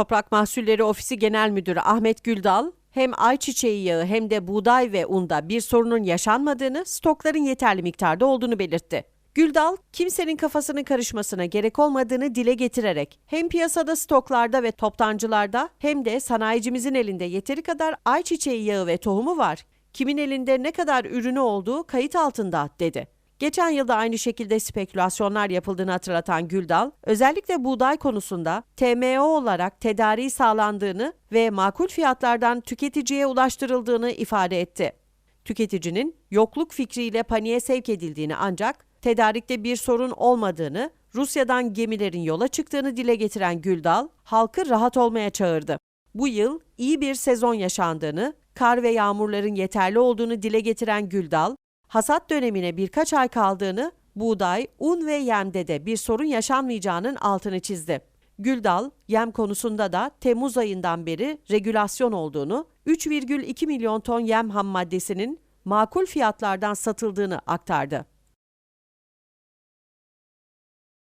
Toprak Mahsulleri Ofisi Genel Müdürü Ahmet Güldal, hem ayçiçeği yağı hem de buğday ve unda bir sorunun yaşanmadığını, stokların yeterli miktarda olduğunu belirtti. Güldal, kimsenin kafasının karışmasına gerek olmadığını dile getirerek hem piyasada stoklarda ve toptancılarda hem de sanayicimizin elinde yeteri kadar ayçiçeği yağı ve tohumu var. Kimin elinde ne kadar ürünü olduğu kayıt altında dedi. Geçen yılda aynı şekilde spekülasyonlar yapıldığını hatırlatan Güldal, özellikle buğday konusunda TMO olarak tedariği sağlandığını ve makul fiyatlardan tüketiciye ulaştırıldığını ifade etti. Tüketicinin yokluk fikriyle paniğe sevk edildiğini ancak tedarikte bir sorun olmadığını, Rusya'dan gemilerin yola çıktığını dile getiren Güldal, halkı rahat olmaya çağırdı. Bu yıl iyi bir sezon yaşandığını, kar ve yağmurların yeterli olduğunu dile getiren Güldal, hasat dönemine birkaç ay kaldığını, buğday, un ve yemde de bir sorun yaşanmayacağının altını çizdi. Güldal, yem konusunda da Temmuz ayından beri regülasyon olduğunu, 3,2 milyon ton yem ham maddesinin makul fiyatlardan satıldığını aktardı.